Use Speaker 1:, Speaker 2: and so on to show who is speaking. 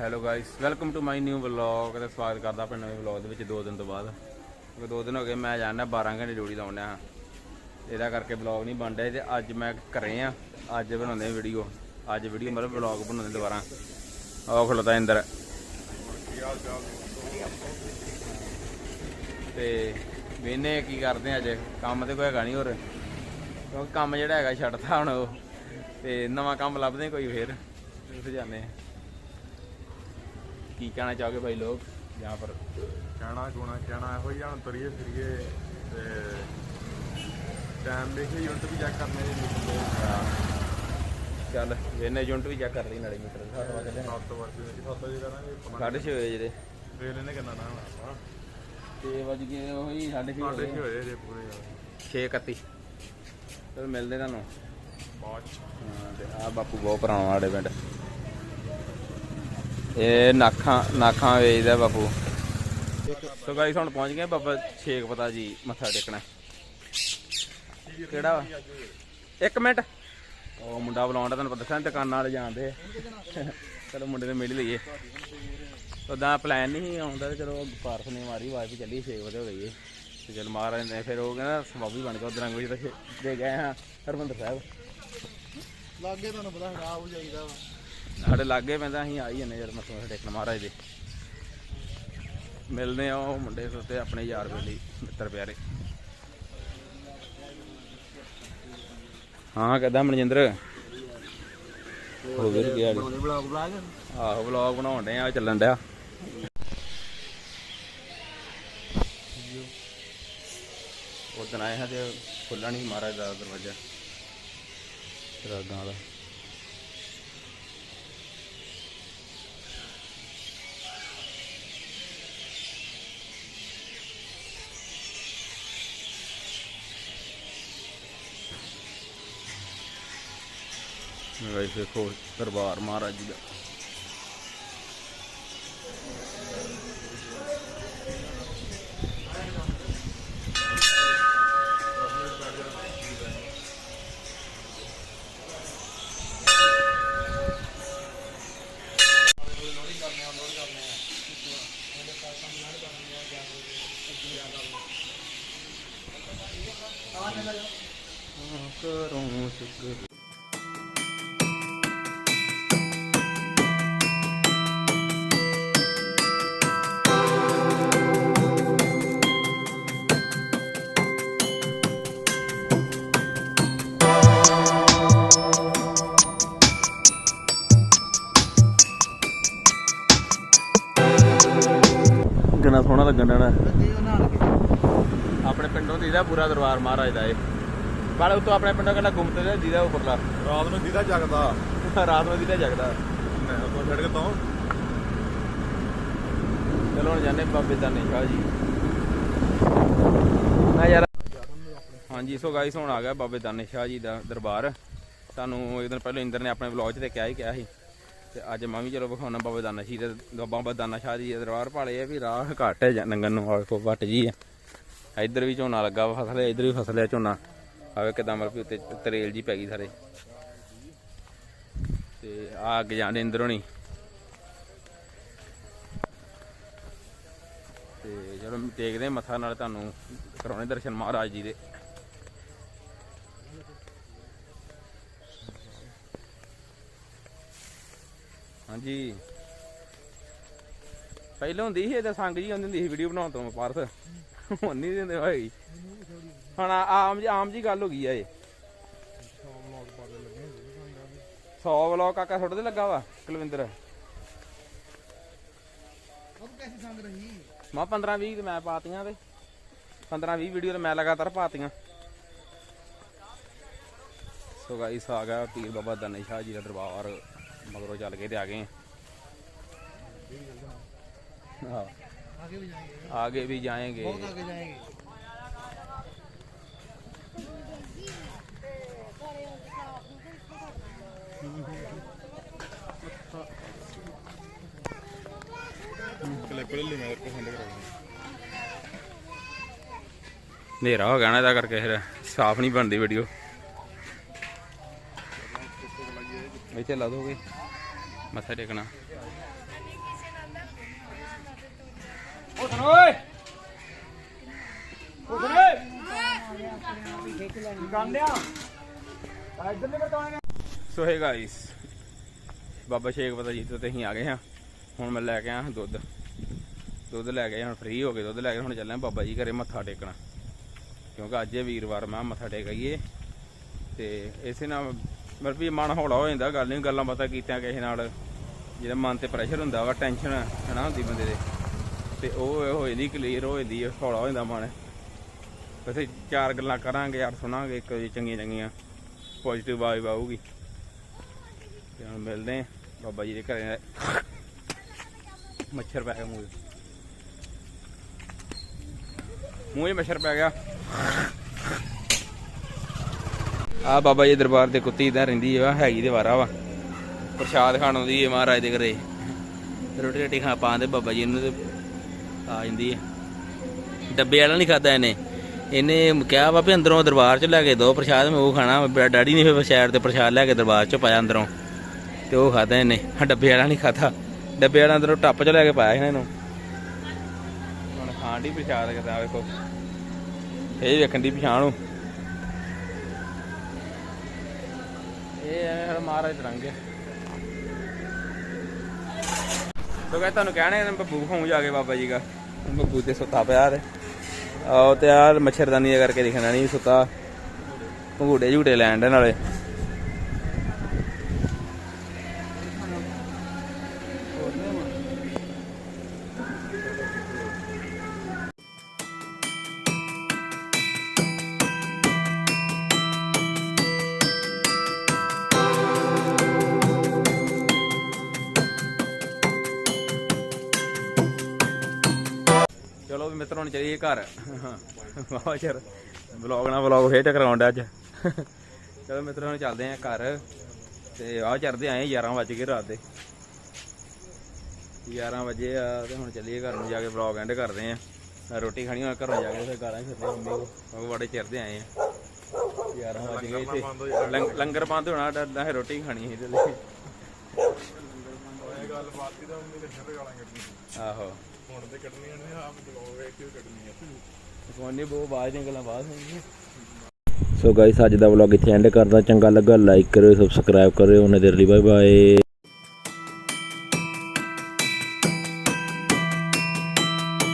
Speaker 1: Hello guys welcome to my new vlog ਤੇ ਸਵਾਗਤ ਕਰਦਾ ਆਪਣੇ ਨਵੇਂ ਵਲੌਗ ਦੇ ਵਿੱਚ ਦੋ ਦਿਨ ਤੋਂ ਬਾਅਦ। ਕਿਉਂਕਿ ਦੋ ਦਿਨ ਹੋ ਗਏ ਮੈਂ ਜਾਣਾ 12 ਘੰਟੇ ਡਿਊਟੀ ਲਾਉਣ ਹਾਂ। ਇਹਦਾ ਕਰਕੇ ਵਲੌਗ ਨਹੀਂ ਬਣ ਰਿਹਾ ਤੇ ਅੱਜ ਮੈਂ ਘਰੇ ਆ। ਅੱਜ ਬਣਾਉਂਦੇ ਵੀਡੀਓ ਅੱਜ ਵੀਡੀਓ ਮਤਲਬ ਵਲੌਗ ਬਣਾਉਂਦੇ ਦੁਬਾਰਾ। ਆਹ ਖਲੋਤਾ ਇੰਦਰ। ਤੇ ਵੇਨੇ ਕੀ ਕਰਦੇ ਅੱਜ? ਕੰਮ ਤੇ ਕੋਈ ਹੈਗਾ ਨਹੀਂ ਹੋਰ। ਕਿਉਂਕਿ ਕੰਮ ਜਿਹੜਾ ਹੈਗਾ ਛੱਡਤਾ ਹੁਣ ਉਹ। ਤੇ ਨਵਾਂ ਕੰਮ ਲੱਭਦੇ ਕੋਈ ਫੇਰ। ਉੱਥੇ ਜਾਂਦੇ ਆ। ਕੀ ਕਹਿਣਾ ਚਾਹੋਗੇ ਭਾਈ ਲੋਕ? ਜਾਂ ਪਰ
Speaker 2: ਕਹਿਣਾ ਗੁਣਾ ਕਹਿਣਾ ਇਹੋ ਹੀ ਆ, ਹੁਣ ਤੁਰੀਏ ਫਿਰੀਏ ਤੇ ਟਾਈਮ ਦੇਖੇ ਯੂਨਿਟ ਵੀ ਚੈੱਕ ਕਰਨੇ ਜੀ।
Speaker 1: ਚੱਲ ਵੇਨੇ ਯੂਨਿਟ ਵੀ ਚੈੱਕ ਕਰ ਲਈ ਨਾਲੇ ਮੀਟਰ ਦਾ ਸੱਤ ਵਜੇ
Speaker 2: 7 ਵਜੇ ਦੀ 7 ਵਜੇ ਕਰਾਂਗੇ।
Speaker 1: ਸਾਢੇ ਛੇ ਵਜੇ ਜਿਹੜੇ
Speaker 2: ਫੇਰ ਇਹਨੇ ਕਿੰਨਾ ਨਾ ਹੋਣਾ
Speaker 1: 6 ਵਜ ਗਏ ਉਹੀ ਸਾਢੇ ਛੇ
Speaker 2: ਸਾਡੇ
Speaker 1: ਵਜੇ
Speaker 2: ਕੀ ਹੋਏ ਜੇ ਪੂਰੇ ਯਾਰ
Speaker 1: 6:31 ਚਲ ਮਿਲਦੇ ਤੁਹਾਨੂੰ।
Speaker 2: ਬਾਅਦ ਚ।
Speaker 1: ਹਾਂ ਤੇ ਆ ਬਾਪੂ ਬਹੁਤ ਪੁਰਾਣਾ ਸਾਡੇ ਪਿੰਡ। ਇਹ ਨਾਖਾਂ ਨਾਖਾਂ ਵੇਚਦਾ ਬਾਪੂ। ਸੋ ਗਾਈਸ ਹੁਣ ਪਹੁੰਚ ਗਏ ਬਾਬਾ ਛੇਕ ਪਤਾ ਜੀ, ਮੱਥਾ ਟੇਕਣਾ। ਕਿਹੜਾ ਇੱਕ ਮਿੰਟ। ਉਹ ਮੁੰਡਾ ਬੁਲਾਉਂਦਾ ਤੁਹਾਨੂੰ ਪਤਾ ਦੱਸਿਆ ਦੁਕਾਨਾਂ ਵਾਲੇ ਜਾਣਦੇ ਆ। ਚਲੋ ਮੁੰਡੇ ਨੇ ਮਿਲ ਲਈਏ। ਉਦਾਂ ਪਲਾਨ ਨਹੀਂ ਸੀ ਆਉਂਦਾ ਤੇ ਚਲੋ ਪਾਰਸ ਨੇ ਮਾਰੀ ਆਵਾਜ਼ ਵੀ ਚੱਲੀ 6 ਵਜੇ ਹੋ ਗਈ ਏ। ਤੇ ਚਲ ਮਹਾਰਾਜ ਨੇ, ਫਿਰ ਉਹ ਕਹਿੰਦਾ ਸਵਾਬੀ ਬਣ ਗਿਆ ਉਧਰ ਅੰਗੂ ਤੇ ਦੇ ਗਏ ਹਾਂ ਹਰਮੰਦਰ ਸਾਹਿਬ।
Speaker 2: ਲਾਗੇ ਤੁਹਾਨੂੰ ਪਤਾ, ਖਰਾਬ ਹੋ ਜਾਈਦਾ ਵਾ।
Speaker 1: ਸਾਡੇ ਲਾਗੇ ਪੈਂਦਾ, ਅਸੀਂ ਆਈ ਜੰਨੇ ਜਦ ਮੱਥਾ ਟੇਕਣ ਮਹਾਰਾਜ ਦੇ। ਮਿਲਦੇ ਆ ਉਹ ਮੁੰਡੇ ਸੁੱਤੇ ਆਪਣੇ ਯਾਰ ਬੇਲੀ, ਮਿੱਤਰ ਪਿਆਰੇ। ਹਾਂ ਕਹਦਾ ਮਨਜਿੰਦਰ? ਹੋ ਗਿਆ ਗਿਆ
Speaker 2: ਬਲੌਗ ਬਲੌਗ
Speaker 1: ਆਹੋ ਵਲੌਗ ਬਣਾਉਣ ਡਏ ਆ ਚੱਲਣ ਡਿਆ। ਉਦੋਂ ਆਏ ਹਾਂ ਤੇ ਖੁੱਲਣ ਨਹੀਂ ਮਹਾਰਾਜ ਦਾ ਦਰਵਾਜ਼ਾ, ਰਾਗਾਂ ਦਾ ਗਾਇਸ ਦੇਖੋ ਦਰਬਾਰ ਮਹਾਰਾਜ ਜੀ ਦਾ। ਸੋਹਣਾ ਲੱਗਣ ਡਣਾ ਆਪਣੇ ਪਿੰਡੋਂ ਦੀਦਾ ਪੂਰਾ ਦਰਬਾਰ ਮਹਾਰਾਜ ਦਾ ਇਹ। ਪਰ ਉਤੋਂ ਆਪਣੇ ਪਿੰਡੋਂ ਕਹਿੰਦਾ ਗੁੰਮਤ ਦਾ ਦੀਦਾ ਉੱਪਰਲਾ।
Speaker 2: ਰਾਤ ਨੂੰ ਦੀਦਾ ਜਗਦਾ।
Speaker 1: ਰਾਤ ਨੂੰ ਦੀਦਾ ਜਗਦਾ।
Speaker 2: ਮੈਂ ਉਹ ਛੱਡ ਕੇ ਤੋਂ।
Speaker 1: ਚਲੋ ਹੁਣ ਜਾਣੇ ਬਾਬੇ ਦਾਨੇ ਸ਼ਾਹ ਜੀ। ਆ ਯਾਰ। ਹਾਂਜੀ ਸੋ ਗਾਈਸ ਹੁਣ ਆ ਗਿਆ ਬਾਬੇ ਦਾਨੇ ਸ਼ਾਹ ਜੀ ਦਾ ਦਰਬਾਰ। ਤੁਹਾਨੂੰ ਇੱਕ ਦਿਨ ਪਹਿਲਾਂ ਇੰਦਰ ਨੇ ਆਪਣੇ ਵਲੌਗ 'ਚ ਤੇ ਕਿਹਾ ਹੀ ਕਿਹਾ ਸੀ। ਤੇ ਅੱਜ ਮੈਂ ਵੀ ਚਲੋ ਵਿਖਾਉਣਾ ਬਾਬਾ ਦਾਨਾ ਸ਼ਾਹ ਬਾਬਾ ਦਾਨਾ ਸ਼ਾਹ ਜੀ ਦਰਬਾਰ ਭਾਲੇ ਆ ਵੀ ਰਾਹ ਘੱਟ ਹੈ ਨੰਗਨ ਨੂੰ ਆਖੋ ਵੱਟ ਜੀ ਆ ਇੱਧਰ ਵੀ ਝੋਨਾ ਲੱਗਾ ਵਾ ਫਸਲ ਇੱਧਰ ਵੀ ਫਸਲ ਆ ਝੋਨਾ। ਆਵੇ ਕਿਦਾਂ ਮਤਲਬ ਵੀ ਉੱਤੇ ਤਰੇਲ ਜੀ ਪੈ ਗਈ ਸਾਰੇ। ਤੇ ਆ ਅੱਗੇ ਜਾਂਦੇ ਇੰਦਰ ਹੋਣੀ ਤੇ ਚਲੋ ਦੇਖਦੇ ਮੱਥਾ ਨਾਲ ਤੁਹਾਨੂੰ ਕਰਾਉਣੇ ਦਰਸ਼ਨ ਮਹਾਰਾਜ ਜੀ ਦੇ। ਹਾਂਜੀ। ਪਹਿਲਾਂ ਹੁੰਦੀ ਸੀ ਇਹਦਾ ਸੰਗ ਜੀ ਹੁੰਦੀ ਹੁੰਦੀ ਸੀ ਵੀਡੀਓ ਬਣਾਉਣ ਤੋਂ ਪਾਰਸ ਹੁਣ ਨਹੀਂ ਦਿੰਦੇ ਭਾਈ। ਹੁਣ ਆਮ ਜੀ ਆਮ ਜੀ ਗੱਲ ਹੋ ਗਈ ਆ ਇਹ। 100 ਵਲੌਗ ਕਾਕਾ ਤੁਹਾਡੇ ਤੇ ਲੱਗਾ ਵਾ ਕੁਲਵਿੰਦਰ?
Speaker 2: ਅਬ ਕੈਸੀ ਸੰਗ ਰਹੀ?
Speaker 1: ਮੈਂ 15 20 ਤੇ ਮੈਂ ਪਾਤੀਆਂ ਤੇ। 15 20 ਵੀਡੀਓ ਤੇ ਮੈਂ ਲਗਾਤਾਰ ਪਾਤੀਆਂ। ਸੋ ਗਾਈਸ ਆ ਗਿਆ ਪੀਰ ਬਾਬਾ ਦਨੇ ਸ਼ਾਹ ਜੀ ਦਾ ਦਰਬਾਰ। ਮਗਰੋਂ ਚੱਲ ਕੇ ਤੇ ਆ ਗਏ ਹਾਂ
Speaker 2: आगे भी जाएंगे
Speaker 1: आगे भी जाएंगे
Speaker 2: बहुत आगे जाएंगे क्लिप ले ली मैं तेरे को सेंड करा
Speaker 1: ਹਨੇਰਾ ਹੋ ਗਿਆ ਨਾ ਇਹਦਾ ਕਰਕੇ ਫਿਰ ਸਾਫ਼ ਨਹੀਂ ਬਣਦੀ ਵੀਡੀਓ ਇੱਥੇ ਲਾ ਦੋਗੇ। ਮੱਥਾ ਟੇਕਣਾ। ਉਠਣ ਓਏ। ਉਠਣ ਓਏ। ਗਾਂਡਿਆ ਇੱਧਰ ਨੇ। ਬਤਾਉਣੇ ਸੋ ਹੈ ਗਾਇਸ ਬਾਬਾ ਸ਼ੇਖ ਪਤਾ ਜੀ ਤੋਂ ਅਸੀਂ ਆ ਗਏ ਹਾਂ। ਹੁਣ ਮੈਂ ਲੈ ਕੇ ਆਇਆ ਦੁੱਧ। ਦੁੱਧ ਲੈ ਕੇ ਹੁਣ ਫ੍ਰੀ ਹੋ ਗਏ ਦੁੱਧ ਲੈ ਕੇ ਹੁਣ ਚੱਲੇ ਆਂ ਬਾਬਾ ਜੀ ਘਰੇ ਮੱਥਾ ਟੇਕਣਾ। ਕਿਉਂਕਿ ਅੱਜ ਹੈ ਵੀਰਵਾਰ ਮੈਂ ਮੱਥਾ ਟੇਕ ਆਈਏ। ਤੇ ਇਸੇ ਨਾਲ ਮਤਲਬ ਵੀ ਮਨ ਹੌਲਾ ਹੋ ਜਾਂਦਾ, ਗੱਲ ਨਹੀਂ ਗੱਲਾਂ ਬਾਤਾਂ ਕੀਤੀਆਂ ਕਿਸੇ ਨਾਲ। ਜਿਹੜਾ ਮਨ ਤੇ ਪ੍ਰੈਸ਼ਰ ਹੁੰਦਾ ਵਾ ਟੈਨਸ਼ਨ ਹਨਾ, ਹੁੰਦੀ ਬੰਦੇ ਦੇ। ਤੇ ਉਹ ਹੋ ਜਾਂਦੀ ਕਲੀਅਰ ਹੋ ਜਾਂਦੀ ਹੌਲਾ ਹੋ ਜਾਂਦਾ ਮਨ। ਵੈਸੇ ਚਾਰ ਗੱਲਾਂ ਕਰਾਂਗੇ, ਯਾਰ ਸੁਣਾਂਗੇ, ਇੱਕ ਚੰਗੀਆਂ ਚੰਗੀਆਂ। ਪੋਜ਼ਿਟਿਵ ਵਾਈਬ ਆਊਗੀ। ਤੇ ਹੁਣ ਮਿਲਦੇ ਆਂ ਬਾਬਾ ਜੀ ਦੇ ਘਰੇ। ਮੱਛਰ ਪੈ ਗਿਆ ਮੂੰਹ ਮੂੰਹ ਮੱਛਰ ਪੈ ਗਿਆ। ਆ ਬਾਬਾ ਜੀ ਦਰਬਾਰ ਦੇ ਕੁੱਤੀ ਇਦਾਂ ਰਹਿੰਦੀ ਆ ਹੈਗੀ ਤੇ ਵਾ। ਪ੍ਰਸ਼ਾਦ ਖਾਣ ਆਉਂਦੀ ਹੈ ਮਹਾਰਾਜ ਦੇ ਘਰੇ। ਰੋਟੀ ਰੋਟੀ ਖਾ ਪਾਉਂਦੇ ਬਾਬਾ ਜੀ ਨੂੰ ਤੇ ਆ ਜਾਂਦੀ ਹੈ ਡੱਬੇ ਵਾਲਾ ਨਹੀਂ ਖਾਦਾ ਇਹਨੇ। ਇਹਨੇ ਕਿਹਾ ਵਾ ਵੀ ਅੰਦਰੋਂ ਦਰਬਾਰ ਚ ਲੈ ਕੇ ਦੋ ਪ੍ਰਸ਼ਾਦ, ਮੈਂ ਉਹ ਖਾਣਾ ਮੇਰਾ ਡੈਡੀ ਨੇ ਫਿਰ ਸ਼ਹਿਰ ਤੇ ਪ੍ਰਸ਼ਾਦ ਲੈ ਕੇ ਦਰਬਾਰ ਚ ਪਾਇਆ ਅੰਦਰੋਂ। ਤੇ ਉਹ ਖਾਦਾ ਇਹਨੇ। ਡੱਬੇ ਵਾਲਾ ਨਹੀਂ ਖਾਦਾ। ਡੱਬੇ ਵਾਲਾ ਅੰਦਰੋਂ ਟੱਪ ਚ ਲੈ ਕੇ ਪਾਇਆ ਸੀ ਇਹਨੂੰ। ਹੁਣ ਖਾਣ ਦੀ ਪ੍ਰਸ਼ਾਦ ਕਿਦਾ ਵੇਖੋ। ਇਹ ਵੇਖਣ ਦੀ ਪਛਾਣ ਨੂੰ ਮਹਾਰਾਜ ਦੇ ਰੰਗ। ਹੈ ਤੋ ਕਹਿੰਦਾ ਤੁਹਾਨੂੰ ਕਹਿਣਾ ਹੈ, ਬੱਬੂ ਖਾਉਂ ਜਾ ਕੇ ਬਾਬਾ ਜੀ ਦਾ। ਬੱਬੂ ਤੇ ਸੁੱਤਾ ਪਿਆ ਤੇ। ਆਹ ਤੇ ਯਾਰ ਮੱਛਰਦਾਨੀ ਕਰਕੇ ਦਿਖਣਾ ਨਹੀਂ ਸੁੱਤਾ। ਭੰਗੂੜੇ ਝੂਟੇ ਲੈਣ ਦੇ ਨਾਲੇ। ਹੁਣ ਚੱਲੀਏ ਘਰ। ਵਾਹ ਯਾਰ ਵਲੌਗ ਨਾਲ ਵਲੌਗ ਫੇਰ ਟਕਰਾਉਣ ਅੱਜ। ਚਲੋ ਮਿੱਤਰੋਂ, ਹੁਣ ਚੱਲਦੇ ਆਂ ਘਰ। ਤੇ ਆਹ ਚੜਦੇ ਆਏ 11 ਵਜ ਗਏ ਰਾਤ ਦੇ। 11 ਵਜੇ ਆ ਤੇ ਹੁਣ ਚੱਲੀਏ ਘਰ ਨੂੰ ਜਾ ਕੇ ਵਲੌਗ ਐਂਡ ਕਰਦੇ ਆਂ। ਰੋਟੀ ਖਾਣੀ ਹੋਣਾ ਘਰੋਂ ਜਾ ਕੇ ਫਿਰ ਗਾਲਾਂ ਫਿਰਦੇ ਮੰਮੀ ਕੋ ਬੜੇ ਚਿਰਦੇ ਆਏ ਆ। 11 ਵਜ ਗਏ ਤੇ ਲੰਗਰ ਬੰਦ ਹੋਣਾ ਡਰਦਾ ਹੈ ਰੋਟੀ ਖਾਣੀ ਸੀ ਇਹਦੇ ਲਈ ਆਹੋ।
Speaker 2: ਹੁਣ ਤੇ ਕੱਢਣੀਆਂ ਨੇ ਆਪ ਬਲੌਗ ਵੇਖ ਕੇ ਕੱਢਣੀ ਆ।
Speaker 1: ਬਹੁਤ ਬਾਅਦ ਦੀਆਂ ਗੱਲਾਂ ਬਾਅਦ ਹੋਣਗੀਆਂ
Speaker 3: ਸੋ ਗਾਇਸ ਅੱਜ ਦਾ ਵਲੌਗ ਇੱਥੇ ਐਂਡ ਕਰਦਾ। ਚੰਗਾ ਲੱਗਾ ਲਾਈਕ ਕਰਿਓ ਸਬਸਕ੍ਰਾਈਬ ਕਰਿਓ। ਉਹਨਾਂ ਦੇ ਲਈ ਬਾਏ ਬਾਏ